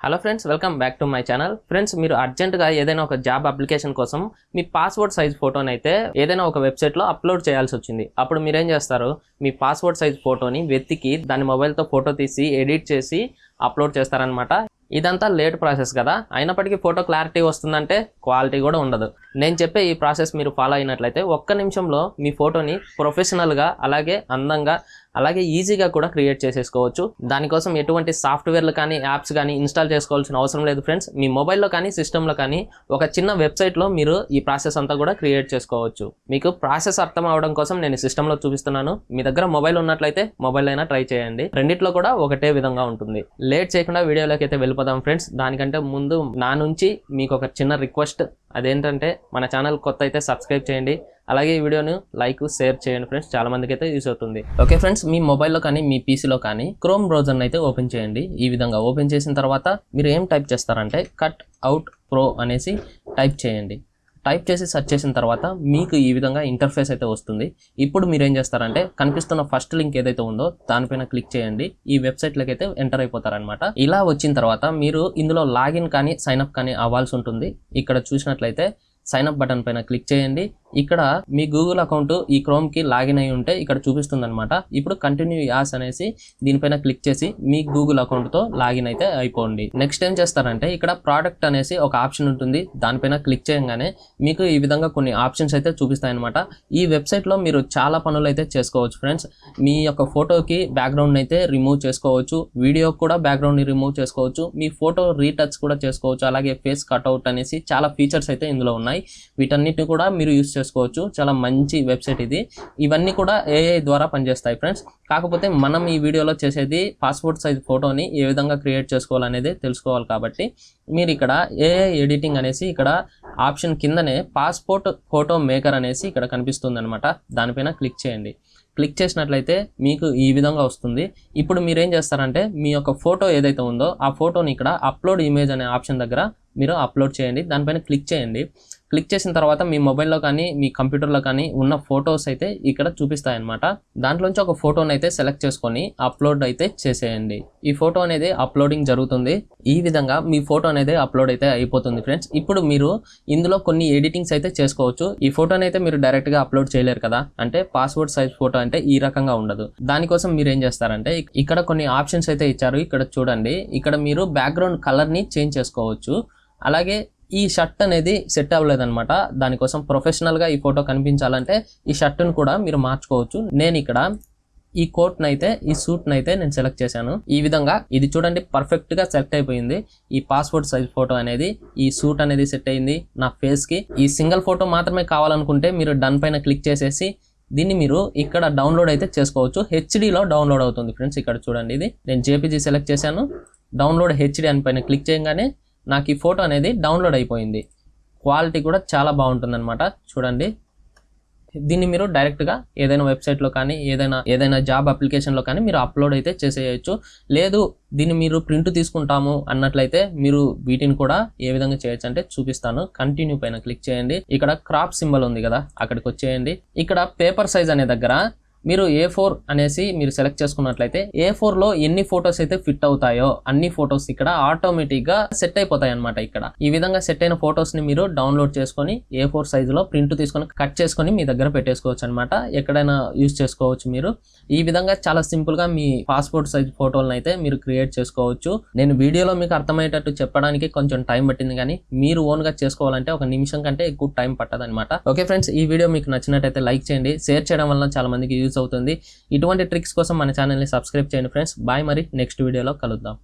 Hello friends welcome back to my channel friends మీరు అర్జెంటుగా ఏదైనా ఒక జాబ్ అప్లికేషన్ కోసం మీ పాస్వర్డ్ సైజ్ ఫోటోని అయితే ఏదైనా ఒక వెబ్సైట్లో అప్లోడ్ చేయాల్సి వచ్చింది. అప్పుడు మీరేం చేస్తారు? మీ పాస్వర్డ్ సైజ్ ఫోటోని వెతికి దాని మొబైల్తో ఫోటో తీసి ఎడిట్ చేసి అప్లోడ్ చేస్తారనమాట ఇదంతా లేట్ ప్రాసెస్ కదా. అయినప్పటికీ ఫోటో క్లారిటీ వస్తుందంటే క్వాలిటీ కూడా ఉండదు. నేను చెప్పే ఈ ప్రాసెస్ మీరు ఫాలో అయినట్లయితే ఒక్క నిమిషంలో మీ ఫోటోని ప్రొఫెషనల్గా అలాగే అందంగా అలాగే ఈజీగా కూడా క్రియేట్ చేసేసుకోవచ్చు. దానికోసం ఎటువంటి సాఫ్ట్వేర్లు కానీ యాప్స్ కానీ ఇన్స్టాల్ చేసుకోవాల్సిన అవసరం లేదు ఫ్రెండ్స్. మీ మొబైల్లో కానీ సిస్టంలో కానీ ఒక చిన్న వెబ్సైట్లో మీరు ఈ ప్రాసెస్ అంతా కూడా క్రియేట్ చేసుకోవచ్చు. మీకు ప్రాసెస్ అర్థం అవడం కోసం నేను సిస్టంలో చూపిస్తున్నాను. మీ దగ్గర మొబైల్ ఉన్నట్లయితే మొబైల్ అయినా ట్రై చేయండి. రెండిట్లో కూడా ఒకటే విధంగా ఉంటుంది. లేట్ చేయకుండా వీడియోలోకి అయితే వెళ్ళిపోదాం ఫ్రెండ్స్. దానికంటే ముందు నా నుంచి మీకు ఒక చిన్న రిక్వెస్ట్. అదేంటంటే మన ఛానల్ కొత్త అయితే సబ్స్క్రైబ్ చేయండి. అలాగే ఈ వీడియోను లైక్ షేర్ చేయండి ఫ్రెండ్స్. చాలా మందికి అయితే యూస్ అవుతుంది. ఓకే ఫ్రెండ్స్ మీ మొబైల్లో కానీ మీ పీసీలో కానీ క్రోమ్ బ్రౌజర్ని అయితే ఓపెన్ చేయండి. ఈ విధంగా ఓపెన్ చేసిన తర్వాత మీరు ఏం టైప్ చేస్తారంటే కట్ అవుట్ ప్రో అనేసి టైప్ చేయండి. టైప్ చేసి సెర్చ్ చేసిన తర్వాత మీకు ఈ విధంగా ఇంటర్ఫేస్ అయితే వస్తుంది. ఇప్పుడు మీరు ఏం చేస్తారంటే కనిపిస్తున్న ఫస్ట్ లింక్ ఏదైతే ఉందో దానిపైన క్లిక్ చేయండి. ఈ వెబ్సైట్లోకి అయితే ఎంటర్ అయిపోతారనమాట ఇలా వచ్చిన తర్వాత మీరు ఇందులో లాగిన్ కానీ సైన్ అప్ కానీ అవ్వాల్సి ఉంటుంది. ఇక్కడ చూసినట్లయితే సైన్ అప్ బటన్ పైన క్లిక్ చేయండి. ఇక్కడ మీ గూగుల్ అకౌంట్ ఈ క్రోమ్కి లాగిన్ అయి ఉంటే ఇక్కడ చూపిస్తుంది అనమాట ఇప్పుడు కంటిన్యూ యాస్ అనేసి దీనిపైన క్లిక్ చేసి మీ గూగుల్ అకౌంట్తో లాగిన్ అయితే అయిపోండి. నెక్స్ట్ ఏం చేస్తారంటే ఇక్కడ ప్రోడక్ట్ అనేసి ఒక ఆప్షన్ ఉంటుంది. దానిపైన క్లిక్ చేయగానే మీకు ఈ విధంగా కొన్ని ఆప్షన్స్ అయితే చూపిస్తాయి అనమాట ఈ వెబ్సైట్లో మీరు చాలా పనులు అయితే చేసుకోవచ్చు ఫ్రెండ్స్ మీ యొక్క ఫోటోకి బ్యాక్గ్రౌండ్ అయితే రిమూవ్ చేసుకోవచ్చు. వీడియో కూడా బ్యాక్గ్రౌండ్ని రిమూవ్ చేసుకోవచ్చు. మీ ఫోటో రీటచ్ కూడా చేసుకోవచ్చు. అలాగే ఫేస్ కట్అవుట్ అనేసి చాలా ఫీచర్స్ అయితే ఇందులో ఉన్నాయి. వీటన్నిటిని కూడా మీరు యూస్ చేసుకోవచ్చు. చాలా మంచి వెబ్సైట్ ఇది. ఇవన్నీ కూడా ఏఐ ద్వారా పనిచేస్తాయి ఫ్రెండ్స్. కాకపోతే మనం ఈ వీడియోలో చేసేది పాస్పోర్ట్ సైజ్ ఫోటోని ఏ విధంగా క్రియేట్ చేసుకోవాలనేది తెలుసుకోవాలి కాబట్టి మీరు ఇక్కడ ఏఐ ఎడిటింగ్ అనేసి ఇక్కడ ఆప్షన్ కిందనే పాస్పోర్ట్ ఫోటో మేకర్ అనేసి ఇక్కడ కనిపిస్తుంది అనమాట దానిపైన క్లిక్ చేయండి. క్లిక్ చేసినట్లయితే మీకు ఈ విధంగా వస్తుంది. ఇప్పుడు మీరు ఏం చేస్తారంటే మీ యొక్క ఫోటో ఏదైతే ఉందో ఆ ఫోటోని ఇక్కడ అప్లోడ్ ఇమేజ్ అనే ఆప్షన్ దగ్గర మీరు అప్లోడ్ చేయండి. దానిపైన క్లిక్ చేయండి. క్లిక్ చేసిన తర్వాత మీ మొబైల్లో కానీ మీ కంప్యూటర్లో కానీ ఉన్న ఫొటోస్ అయితే ఇక్కడ చూపిస్తాయన్నమాట. దాంట్లోంచి ఒక ఫోటోని అయితే సెలెక్ట్ చేసుకొని అప్లోడ్ అయితే చేసేయండి. ఈ ఫోటో అనేది అప్లోడింగ్ జరుగుతుంది. ఈ విధంగా మీ ఫోటో అనేది అప్లోడ్ అయితే అయిపోతుంది ఫ్రెండ్స్. ఇప్పుడు మీరు ఇందులో కొన్ని ఎడిటింగ్స్ అయితే చేసుకోవచ్చు. ఈ ఫోటోని అయితే మీరు డైరెక్ట్గా అప్లోడ్ చేయలేరు కదా. అంటే పాస్పోర్ట్ సైజ్ ఫోటో అంటే ఈ రకంగా ఉండదు. దానికోసం మీరు ఏం చేస్తారంటే ఇక్కడ కొన్ని ఆప్షన్స్ అయితే ఇచ్చారు. ఇక్కడ చూడండి. ఇక్కడ మీరు బ్యాక్గ్రౌండ్ కలర్ని చేంజ్ చేసుకోవచ్చు. అలాగే ఈ షర్ట్ అనేది సెట్ అవ్వలేదన్నమాట. దానికోసం ప్రొఫెషనల్గా ఈ ఫోటో కనిపించాలంటే ఈ షర్ట్ను కూడా మీరు మార్చుకోవచ్చు. నేను ఇక్కడ ఈ కోట్ని అయితే ఈ సూట్ని అయితే నేను సెలెక్ట్ చేశాను. ఈ విధంగా ఇది చూడండి పర్ఫెక్ట్గా సెలెక్ట్ అయిపోయింది. ఈ పాస్పోర్ట్ సైజ్ ఫోటో అనేది ఈ సూట్ అనేది సెట్ అయింది నా ఫేస్కి ఈ సింగిల్ ఫోటో మాత్రమే కావాలనుకుంటే మీరు డన్ పైన క్లిక్ చేసేసి దీన్ని మీరు ఇక్కడ డౌన్లోడ్ అయితే చేసుకోవచ్చు. హెచ్డిలో డౌన్లోడ్ అవుతుంది ఫ్రెండ్స్ ఇక్కడ చూడండి ఇది. నేను జేపీజీ సెలెక్ట్ చేశాను. డౌన్లోడ్ హెచ్డి అని పైన క్లిక్ చేయగానే నాకు ఈ ఫోటో అనేది డౌన్లోడ్ అయిపోయింది. క్వాలిటీ కూడా చాలా బాగుంటుందన్నమాట. చూడండి. దీన్ని మీరు డైరెక్ట్గా ఏదైనా వెబ్సైట్లో కానీ ఏదైనా ఏదైనా జాబ్ అప్లికేషన్లో కానీ మీరు అప్లోడ్ అయితే చేసేయచ్చు. లేదు దీన్ని మీరు ప్రింట్ తీసుకుంటాము అన్నట్లయితే మీరు వీటిని కూడా ఏ విధంగా చేయొచ్చు అంటే చూపిస్తాను. కంటిన్యూ పైన క్లిక్ చేయండి. ఇక్కడ క్రాప్ సింబల్ ఉంది కదా అక్కడికి వచ్చేయండి. ఇక్కడ పేపర్ సైజ్ అనే దగ్గర మీరు ఏ ఫోర్ అనేసి మీరు సెలెక్ట్ చేసుకున్నట్లయితే ఏ ఫోర్లో ఎన్ని ఫొటోస్ అయితే ఫిట్ అవుతాయో అన్ని ఫొటోస్ ఇక్కడ ఆటోమేటిక్గా సెట్ అయిపోతాయి అనమాట ఇక్కడ. ఈ విధంగా సెట్ అయిన ఫొటోస్ని మీరు డౌన్లోడ్ చేసుకొని ఏ ఫోర్ సైజులో ప్రింట్ తీసుకొని కట్ చేసుకొని మీ దగ్గర పెట్టేసుకోవచ్చు అనమాట ఎక్కడైనా యూస్ చేసుకోవచ్చు మీరు. ఈ విధంగా చాలా సింపుల్గా మీ పాస్పోర్ట్ సైజ్ ఫోటోలను అయితే మీరు క్రియేట్ చేసుకోవచ్చు. నేను వీడియోలో మీకు అర్థమయ్యేటట్టు చెప్పడానికి కొంచెం టైం పట్టింది కానీ మీరు ఓన్గా చేసుకోవాలంటే ఒక నిమిషం కంటే ఎక్కువ టైం పట్టదనమాట ఓకే ఫ్రెండ్స్ ఈ వీడియో మీకు నచ్చినట్టయితే లైక్ చేయండి. షేర్ చేయడం వల్ల చాలా మందికి యూజ్ అవుతుంది. ఇటువంటి ట్రిక్స్ కోసం మన ఛానల్ని సబ్స్క్రైబ్ చేయండి ఫ్రెండ్స్. బాయ్ మరి నెక్స్ట్ వీడియోలో కలుద్దాం.